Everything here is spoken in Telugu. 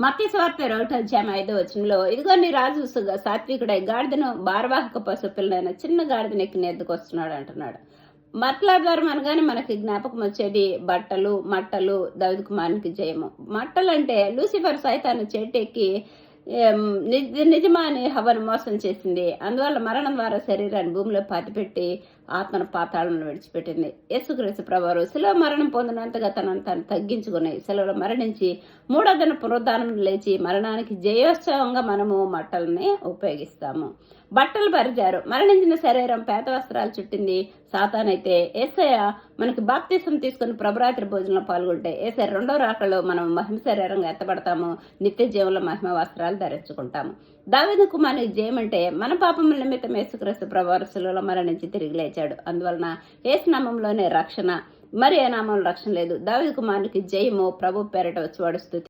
మత్తి స్వార్థ ఒకటి అధ్యాయం ఐదో వచనంలో ఇదిగో నీ రాజు సుగ సాత్వికుడై గాడిదను భారవాహక పశుపిల్లైన చిన్న గాడిదని ఎక్కిన ఎద్దుకొస్తున్నాడు అంటున్నాడు. మట్ల ద్వారా అనగానే మనకి జ్ఞాపకం వచ్చేది బట్టలు మట్టలు దవిద కుమారునికి జయము. మట్టలు అంటే లూసిఫర్ సైతాన్ని చెట్టు ఎక్కి నిజమాని హవను మోసం చేసింది. అందువల్ల మరణం ద్వారా శరీరాన్ని భూమిలో పాతిపెట్టి ఆత్మను పాతాళంలో విడిచిపెట్టింది. యేసుక్రీస్తు ప్రభావం శిలో మరణం పొందినంతగా తనను తాను తగ్గించుకుని సెలవులో మరణించి మూడో దిన పునరుద్ధానం లేచి మరణానికి జయోత్సవంగా మనము మట్టల్ని ఉపయోగిస్తాము. బట్టలు పరిచారు. మరణించిన శరీరం పేత వస్త్రాలు చుట్టింది. సాతానైతే ఏసయ మనకి బాప్తీసం తీసుకుని ప్రభరాత్రి భోజనంలో పాల్గొంటే ఏసయ రెండో రాకలో మనం మహిమ శరీరంగా ఎత్తబడతాము. నిత్య జీవంలో మహిమ వస్త్రాలు ధరించుకుంటాము. దావేద కుమారునికి జయమంటే మన పాపముల నిమిత్తం యేసుక్రీస్తు ప్రభావసులలో మరణించి తిరిగి లేచాడు. అందువలన ఏసు నామంలోనే రక్షణ. మరి ఏ నామంలో రక్షణ లేదు. దావిద కుమారునికి జయము ప్రభు పేరట వచ్చి వాడు